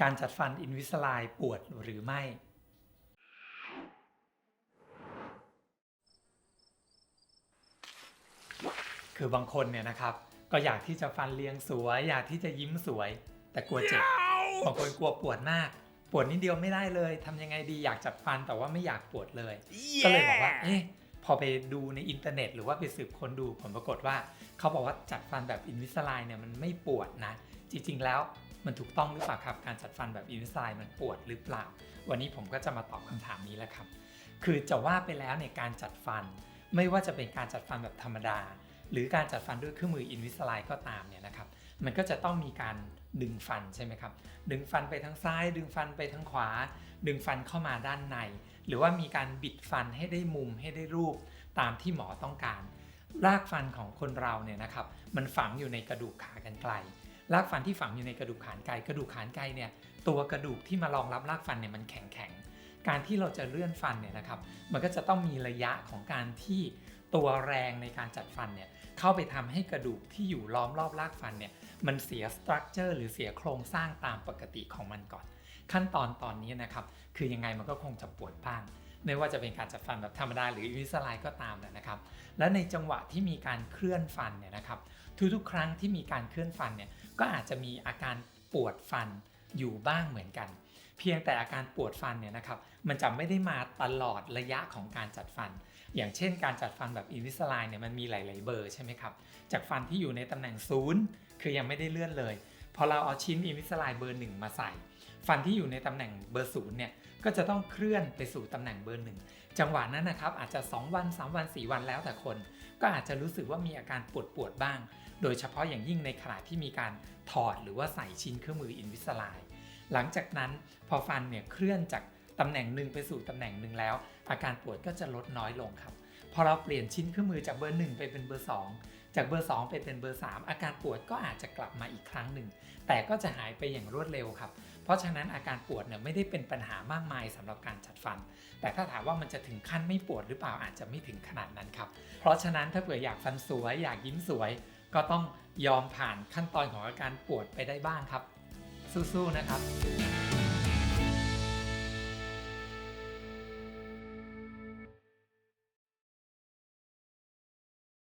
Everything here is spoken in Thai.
การจัดฟันอินวิสไลปวดหรือไม่ คือบางคนเนี่ยนะครับ ก็อยากที่จะฟันเรียงสวย อยากที่จะยิ้มสวย แต่กลัวเจ็บบางคนกลัวปวดมาก ปวดนิดเดียวไม่ได้เลยทำยังไงดีอยากจัดฟันแต่ว่าไม่อยากปวดเลยก็เลยบอกว่า เอ๊ะพอไปดูในอินเทอร์เน็ต หรือว่าไปสืบค้นดูผลปรากฏว่า เขาบอกว่าจัดฟันแบบอินวิสไลเนี่ยมันไม่ปวดนะ จริง ๆ แล้ว มันถูกต้องหรือเปล่าครับ การจัดฟันแบบอินวิสไลมันปวดหรือเปล่า วันนี้ผมก็จะมาตอบคำถามนี้แหละครับ คือจะว่าไปแล้วในการจัดฟัน ไม่ว่าจะเป็นการจัดฟันแบบธรรมดา หรือการจัดฟันด้วยเครื่องมืออินวิสไลก็ตามเนี่ยนะครับ มันก็จะต้องมีการดึงฟันใช่ไหมครับ ดึงฟันไปทางซ้าย ดึงฟันไปทางขวา ดึงฟันเข้ามาด้านใน หรือว่ามีการบิดฟันให้ได้มุมให้ได้รูปตามที่หมอต้องการ รากฟันของคนเราเนี่ยนะครับ มันฝังอยู่ในกระดูกขากรรไกร รากฟันที่ฝังอยู่ในกระดูกขานไกรกระดูกขานไกรเนี่ยตัวกระดูกที่มารองรับรากฟันเนี่ยมันแข็งแข็งการที่เราจะเลื่อนฟันเนี่ยนะครับ มันก็จะต้องมีระยะของการที่ตัวแรงในการจัดฟันเนี่ยเข้าไปทำให้กระดูกที่อยู่ล้อมรอบรากฟันเนี่ยมันเสียสตรัคเจอร์หรือเสียโครงสร้างตามปกติของมันก่อน ขั้นตอนตอนนี้นะครับ คือยังไงมันก็คงจะปวดบ้าง ไม่ว่าจะเป็นการจัดฟันแบบธรรมดาหรืออินวิสไลก็ตามนะครับ และในจังหวะที่มีการเคลื่อนฟันเนี่ยนะครับ ทุกๆ ครั้งที่มีการเคลื่อนฟันเนี่ยก็อาจจะมีอาการปวดฟันอยู่บ้างเหมือนกัน เพียงแต่อาการปวดฟันเนี่ยนะครับมันจะไม่ได้มาตลอดระยะของการจัดฟัน อย่างเช่น การจัดฟันแบบอินวิสไลเนี่ยมันมีหลาย ๆ เบอร์ใช่ไหมครับจากฟันที่อยู่ในตำแหน่งศูนย์คือยังไม่ได้เลื่อนเลย พอเราเอาชิ้นอินวิสไลเบอร์หนึ่งมาใส่ ฟันที่อยู่ในตำแหน่งเบอร์ศูนย์เนี่ยก็จะต้องเคลื่อนไปสู่ตำแหน่งเบอร์หนึ่งจังหวะนั้นนะครับอาจจะ 2 วัน 3 วัน 4 วันแล้วแต่คน ก็อาจจะรู้สึกว่ามีอาการปวดปวดบ้าง โดยเฉพาะอย่างยิ่งในขณะที่มีการถอดหรือว่าใส่ชิ้นเครื่องมืออินวิสไลหลังจากนั้นพอฟันเนี่ยเคลื่อนจากตำแหน่งหนึ่งไปสู่ตำแหน่งหนึ่งแล้ว อาการปวดก็จะลดน้อยลงครับ อเราเปลี่ยนชิ้นเครื่องมือจากเบอร์หนึ่งไปเป็นเบอร์สองจากเบอร์ 2 ไปเป็นเบอร์ 3 อาการปวดก็อาจจะกลับมาอีกครั้งหนึ่ง แต่ก็จะหายไปอย่างรวดเร็วครับ เพราะฉะนั้นอาการปวดเนี่ยไม่ได้เป็นปัญหามากมายสำหรับการจัดฟัน แต่ถ้าถามว่ามันจะถึงขั้นไม่ปวดหรือเปล่าอาจจะไม่ถึงขนาดนั้นครับ เพราะฉะนั้นถ้าเผื่ออยากฟันสวย อยากยิ้มสวย ก็ต้องยอมผ่านขั้นตอนของอาการปวดไปได้บ้างครับ สู้ๆนะครับ